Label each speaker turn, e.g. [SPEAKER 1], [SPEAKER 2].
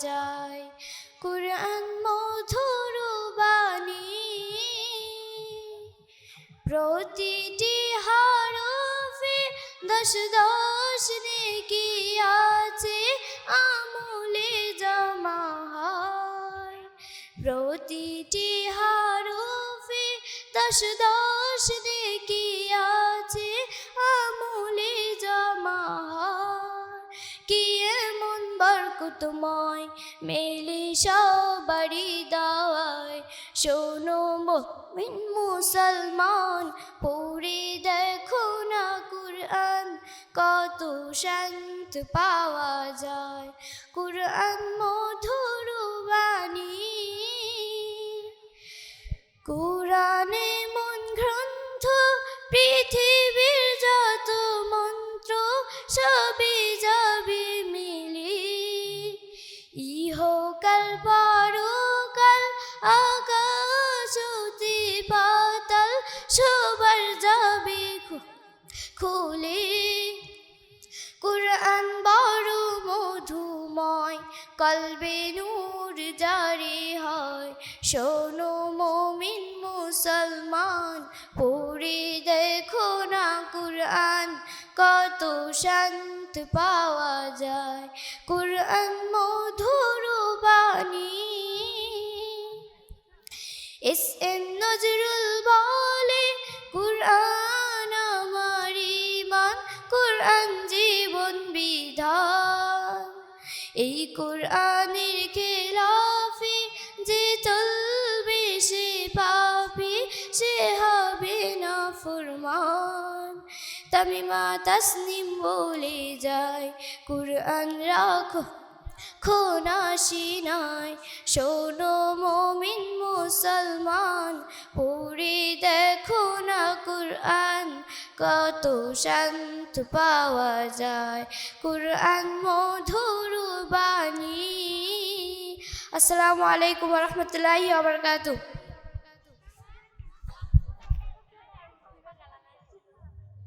[SPEAKER 1] যায়। কুরআন মধুর বাণী। প্রতিটি হরফে দশ দশ নেকি আছে, আমলে জমা হয়। প্রতিটি হরফে দশ দশ বরকতময় মেলে সবারই দাওয়ায়। শোনো মুমিন মুসলমান, পড়ে দেখো না কুরআন, কত শান্ত পাওয়া যায়। কুরআন মধুর বাণী। কোরআনে মন গ্রন্থ, পৃথিবীর যত মন্ত্র, সবই পরকাল আকাশ পাতাল সবার যাবে খুলে। কোরআন বড় মধুময়, কলবে নূর জারি হয়। শোনো মমিন মুসলমান, পড়ে দেখো না কোরআন, কত শান্ত পাওয়া যায়। কোরআন মধুর এস এম নজরুল বলে, কুরআন আমার ইমান, কুরআন জীবন বিধান। এই কুরআনের খেলাফে যে চলবে সে পাপি, সে হবে না ফরমান। তামিমা তাসনিম বলে যায়, কুরআন রাখো, খোনা সিনায় শোনো মুসলমান, পড়ে দেখো না কুরআন, কত শান্ত পাওয়া যায়। কুরআন মধুর বাণী। আসসালামু আলাইকুম রহমতুল্লাহ আবরকাতু